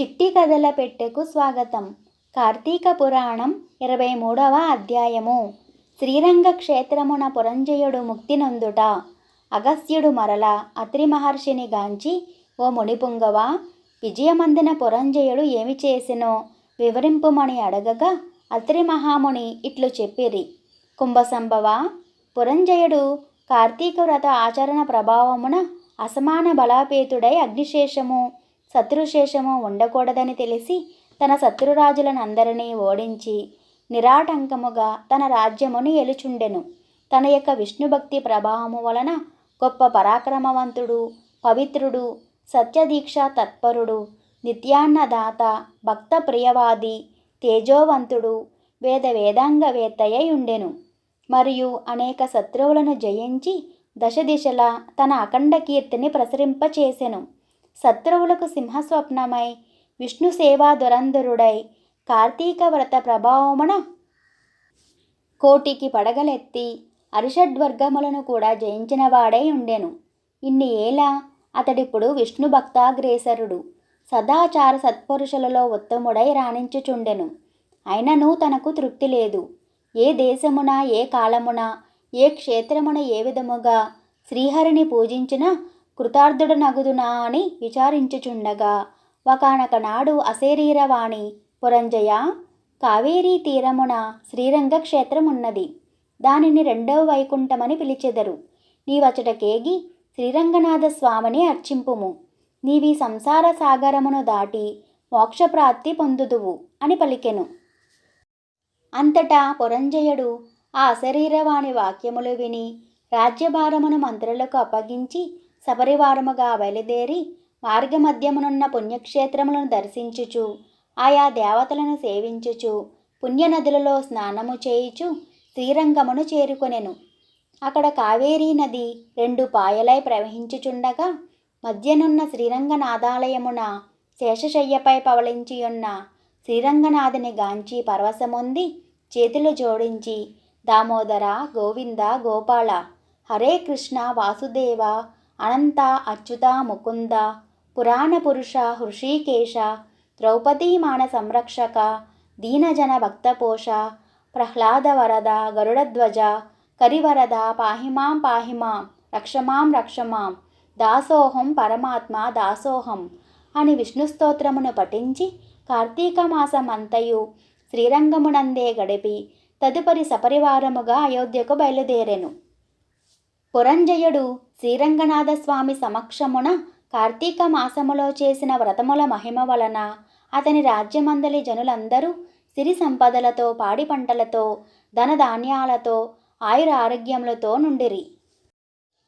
చిట్టి కథల పెట్టెకు స్వాగతం. కార్తీక పురాణం ఇరవై మూడవ అధ్యాయము. శ్రీరంగ క్షేత్రమున పురంజయుడు ముక్తినందుట అగస్త్యుడు మరల అత్రి మహర్షిని గాంచి ఓ మునిపుంగవ విజయమందిన పురంజయుడు ఏమి చేసినో? వివరింపుమని అడగగా అత్రి మహాముని ఇట్లు చెప్పిరి. కుంభసంభవ పురంజయుడు కార్తీక వ్రత ఆచరణ ప్రభావమున అసమాన బలాపేతుడై అగ్నిశేషము శత్రుశేషము ఉండకూడదని తెలిసి తన శత్రురాజులను అందరినీ ఓడించి నిరాటంకముగా తన రాజ్యమును ఎలుచుండెను తన యొక్క విష్ణుభక్తి ప్రభావము వలన గొప్ప పరాక్రమవంతుడు పవిత్రుడు సత్యదీక్ష తత్పరుడు నిత్యాన్నదాత భక్త ప్రియవాది తేజోవంతుడు వేద వేదాంగవేత్తయ్య ఉండెను. మరియు అనేక శత్రువులను జయించి దశ దిశల తన అఖండ కీర్తిని ప్రసరింపచేసెను. శత్రువులకు సింహస్వప్నమై విష్ణు సేవా దురంధరుడై కార్తీక వ్రత ప్రభావమున కోటికి పడగలెత్తి అరిషడ్వర్గములను కూడా జయించిన వాడై ఉండెను. ఇన్ని ఏల అతడిప్పుడు విష్ణు భక్తాగ్రేసరుడు సదాచార సత్పురుషులలో ఉత్తముడై రాణించుచుండెను. అయినను తనకు తృప్తి లేదు. ఏ దేశమున ఏ కాలమున ఏ క్షేత్రమున ఏ విధముగా శ్రీహరిని పూజించినా కృతార్థుడనగుదునా అని విచారించుచుండగా ఒకనకనాడు అశరీరవాణి పురంజయ కావేరీ తీరమున శ్రీరంగ క్షేత్రం ఉన్నది దానిని రెండవ వైకుంఠమని పిలిచెదరు. నీవచటకేగి శ్రీరంగనాథ స్వామిని అర్చింపుము. నీవి సంసార సాగరమును దాటి మోక్షప్రాప్తి పొందుదువు అని పలికెను. అంతటా పురంజయుడు ఆ అశరీరవాణి వాక్యములు విని రాజ్యభారమును మంత్రులకు అప్పగించి సపరివారముగా బయలుదేరి మార్గమధ్యమునున్న పుణ్యక్షేత్రములను దర్శించుచు ఆయా దేవతలను సేవించుచు పుణ్యనదులలో స్నానము చేయుచు శ్రీరంగమును చేరుకొనెను. అక్కడ కావేరీ నది రెండు పాయలై ప్రవహించుచుండగా మధ్యనున్న శ్రీరంగనాథాలయమున శేషశయ్యపై పవలించియున్న శ్రీరంగనాథుని గాంచి పరవశముంది చేతులు జోడించి దామోదర గోవింద గోపాల హరే కృష్ణ వాసుదేవ అనంత అచ్యుత ముకుంద పురాణ పురుష హృషీకేశ ద్రౌపదీమాన సంరక్షక దీనజన భక్తపోష ప్రహ్లాద వరద గరుడధ్వజ కరివరద పాహిమాం పాహిమాం రక్షమాం రక్షమాం దాసోహం పరమాత్మ దాసోహం అని విష్ణు స్తోత్రమును పఠించి కార్తీక మాసం అంతయు శ్రీరంగమునందే గడిపి తదుపరి సపరివారముగా అయోధ్యకు బయలుదేరెను. పురంజయుడు శ్రీరంగనాథస్వామి సమక్షమున కార్తీక మాసములో చేసిన వ్రతముల మహిమ వలన అతని రాజ్యమందలి జనులందరూ సిరి సంపదలతో పాడి పంటలతో ధనధాన్యాలతో ఆయుర ఆరోగ్యములతో నుండిరి.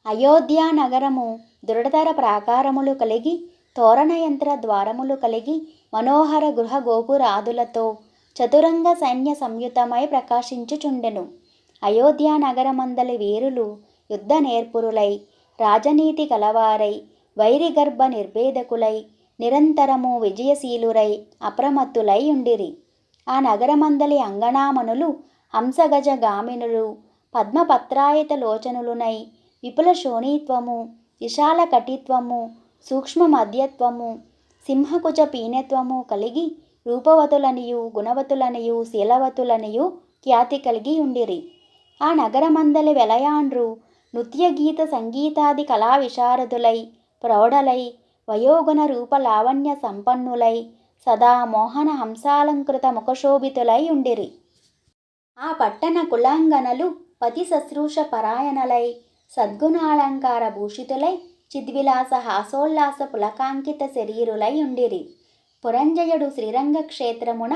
అయోధ్య నగరము దృఢతర ప్రాకారములు కలిగి తోరణయంత్ర ద్వారములు కలిగి మనోహర గృహ గోపురాదులతో చతురంగ సైన్య సంయుతమై ప్రకాశించుచుండెను. అయోధ్య నగరమందలి వీరులు యుద్ధ నేర్పురులై రాజనీతి కలవారై వైరిగర్భ నిర్భేదకులై నిరంతరము విజయశీలురై అప్రమత్తులై ఉండిరి. ఆ నగరమందలి అంగణామనులు హంసగజ గామినులు పద్మపత్రాయత లోచనులునై విపుల శోణీత్వము విశాల కటిత్వము సూక్ష్మ మధ్యత్వము సింహకుచ పీనత్వము కలిగి రూపవతులనియు గుణవతులనియు శీలవతులనియు ఖ్యాతి కలిగి ఉండిరి. ఆ నగరమందలి వెలయాండ్రు నృత్య గీత సంగీతాది కళా విశారదులై ప్రౌఢలై వయోగుణ రూప లావణ్య సంపన్నులై సదా మోహన హంసాలంకృత ముఖశోభితులై ఉండిరి. ఆ పట్టణ కులాంగనలు పతి శుశ్రూష పరాయణలై సద్గుణాలంకార భూషితులై చిద్విలాస హాసోల్లాస పులకాంకిత శరీరులై ఉండిరి. పురంజయుడు శ్రీరంగ క్షేత్రమున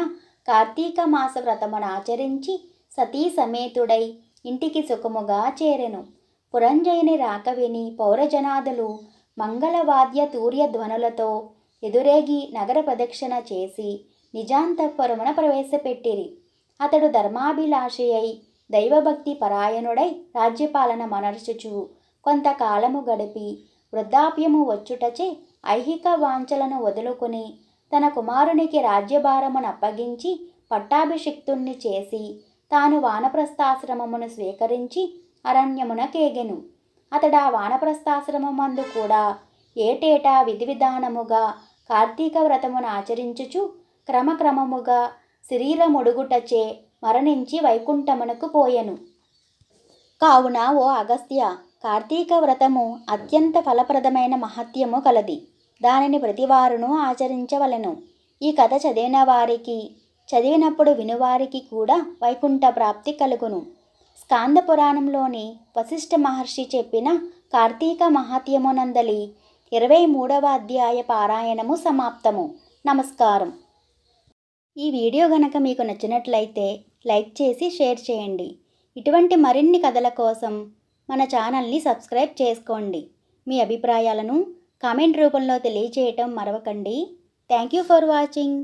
కార్తీక మాస వ్రతమున ఆచరించి సతీ సమేతుడై ఇంటికి సుఖముగా చేరెను. పురంజయుని రాక విని పౌరజనాదులు మంగళవాద్య తూర్య ధ్వనులతో ఎదురేగి నగర ప్రదక్షిణ చేసి నిజాంతఃపురమున ప్రవేశపెట్టిరి. అతడు ధర్మాభిలాషి అయి దైవభక్తి పరాయణుడై రాజ్యపాలన మనర్చుచు. కొంతకాలము గడిపి వృద్ధాప్యము వచ్చుటచే ఐహిక వాంఛలను వదులుకుని తన కుమారునికి రాజ్యభారమును అప్పగించి పట్టాభిషిక్తుణ్ణి చేసి తాను వానప్రస్థాశ్రమమును స్వీకరించి అరణ్యమున కేగెను. అతడా వానప్రస్థాశ్రమమందు కూడా ఏటేటా విధి విధానముగా కార్తీక వ్రతమును ఆచరించుచు క్రమక్రమముగా శరీరముడుగుటచే మరణించి వైకుంఠమునకు పోయెను. కావున ఓ అగస్త్య కార్తీక వ్రతము అత్యంత ఫలప్రదమైన మహత్యము కలది. దానిని ప్రతివారును ఆచరించవలెను. ఈ కథ చదివిన వారికి చదివినప్పుడు వినువారికి కూడా వైకుంఠ ప్రాప్తి కలుగును. స్కాంద పురాణంలోని వశిష్ఠ మహర్షి చెప్పిన కార్తీక మహాత్యమునందలి ఇరవై మూడవ అధ్యాయ పారాయణము సమాప్తము. నమస్కారం. ఈ వీడియో గనక మీకు నచ్చినట్లయితే లైక్ చేసి షేర్ చేయండి. ఇటువంటి మరిన్ని కథల కోసం మన ఛానల్ని సబ్స్క్రైబ్ చేసుకోండి. మీ అభిప్రాయాలను కామెంట్ రూపంలో తెలియచేయటం మరవకండి. Thank you for watching.